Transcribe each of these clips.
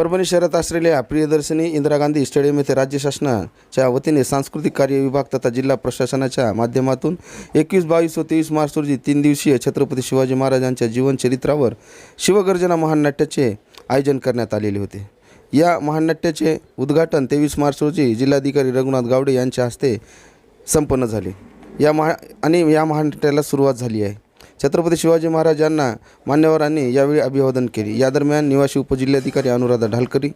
परभणी शहरात असलेल्या प्रियदर्शनी इंदिरा गांधी स्टेडियम येथे राज्य शासनाच्या वतीने सांस्कृतिक कार्य विभाग तथा जिल्हा प्रशासनाच्या माध्यमातून एकवीस बावीस व तेवीस मार्च रोजी तीन दिवसीय छत्रपती शिवाजी महाराजांच्या जीवनचरित्रावर शिवगर्जना महानाट्याचे आयोजन करण्यात आलेले होते. या महानाट्याचे उद्घाटन तेवीस मार्च रोजी जिल्हाधिकारी रघुनाथ गावडे यांच्या हस्ते संपन्न झाले. या महा आणि या महानाट्याला सुरुवात झाली आहे. छत्रपती शिवाजी महाराज यांना मान्यवरांनी यावेळी अभिवादन केले. या दरम्यान निवासी उपजिल्हाधिकारी अनुराधा ढालकरी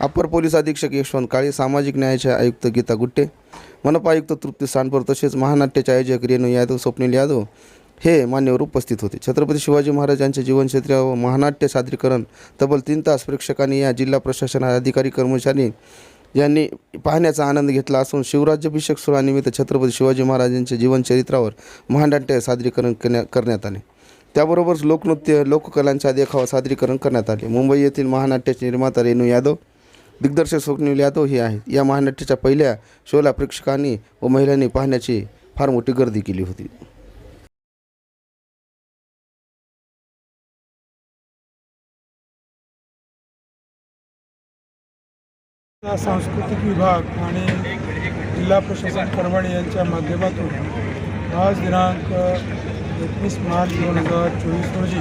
अप्पर पोलीस अधीक्षक यशवंत काळे सामाजिक न्यायाच्या आयुक्त गीता गुट्टे मनपा आयुक्त तृप्ती सानपूर तसेच महानाट्याचे आयोजक रेणू यादव स्वप्नील यादव हे मान्यवर उपस्थित होते. छत्रपती शिवाजी महाराजांचे जीवनक्षेत्र व महानाट्य सादरीकरण तब्बल तीन तास प्रेक्षकांनी या जिल्हा प्रशासन अधिकारी कर्मचारी यांनी पाहण्याचा आनंद घेतला असून शिवराज्याभिषेक सोहळानिमित्त छत्रपती शिवाजी महाराजांच्या जीवनचरित्रावर महानाट्य सादरीकरण करण्या करण्यात आले. त्याबरोबरच लोकनृत्य लोककलांचा देखावा सादरीकरण करण्यात आले. मुंबई येथील महानाट्याचे निर्माता रेणू यादव दिग्दर्शक स्वप्नील यादव हे आहेत. या महानाट्याच्या पहिल्या शोला प्रेक्षकांनी व महिलांनी पाहण्याची फार मोठी गर्दी केली होती. सांस्कृतिक विभाग आणि जिल्हा प्रशासन परभणी यांच्या माध्यमातून आज दिनांक एकवीस मार्च दोन हजार चोवीस रोजी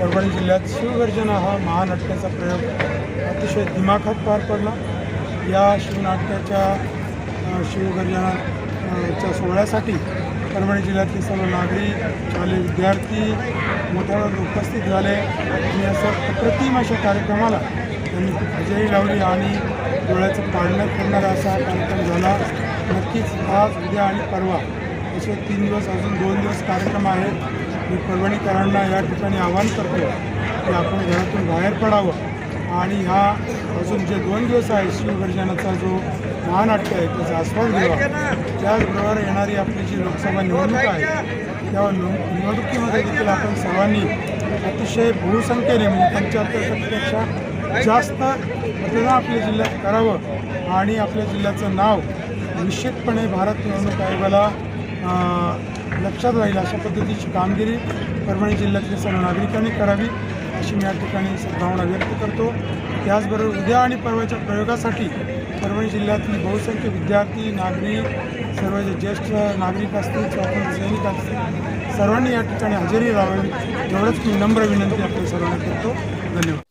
परभणी जिल्ह्यात शिवगर्जना हा महानाट्याचा प्रयोग अतिशय दिमाखात पार पडला. या शिवनाट्याच्या शिवगर्जनाच्या सोहळ्यासाठी परभणी जिल्ह्यातले सर्व नागरिक शालेय विद्यार्थी मोठ्या उपस्थित झाले. आणि असं अप्रतिम अशा कार्यक्रमाला हजेरी लावली आणि डोळ्याचं पाळणं करणारा असा हा कार्यक्रम झाला. नक्कीच आज उद्या आणि परवा असे तीन दिवस अजून दोन दिवस कार्यक्रम आहेत. मी परभणीकरांना या ठिकाणी आवाहन करतो की आपण घरातून बाहेर पडावं. आणि हा अजून जे दोन दिवस आहे शिवगर्जनाचा जो महानाट्य आहे त्याचा आस्वाद घ्यावा त्याचबरोबर येणारी आपली जी लोकसभा निवडणूक आहे त्या निवडणुकीमध्ये देखील आपण सर्वांनी अतिशय बहुसंख्येने म्हणजे पंच्याहत्तर टक्केपेक्षा जास्त मतदान आपल्या जिल्ह्यात करावं आणि आपल्या जिल्ह्याचं नाव निश्चितपणे भारत निवडणूक आयोगाला लक्षात राहील अशा पद्धतीची कामगिरी परभणी जिल्ह्यातल्या सर्व नागरिकांनी करावी अशी मी या ठिकाणी सद्भावना व्यक्त करतो. त्याचबरोबर उद्या आणि परवाच्या प्रयोगासाठी परभणी जिल्ह्यातली बहुसंख्य विद्यार्थी नागरिक सर्व जे ज्येष्ठ नागरिक असतील स्वातंत्र्य सैनिक असतील सर्वांनी या ठिकाणी हजेरी लावावी. एवढंच मी नम्र विनंती आपल्या सर्वांना करतो. धन्यवाद.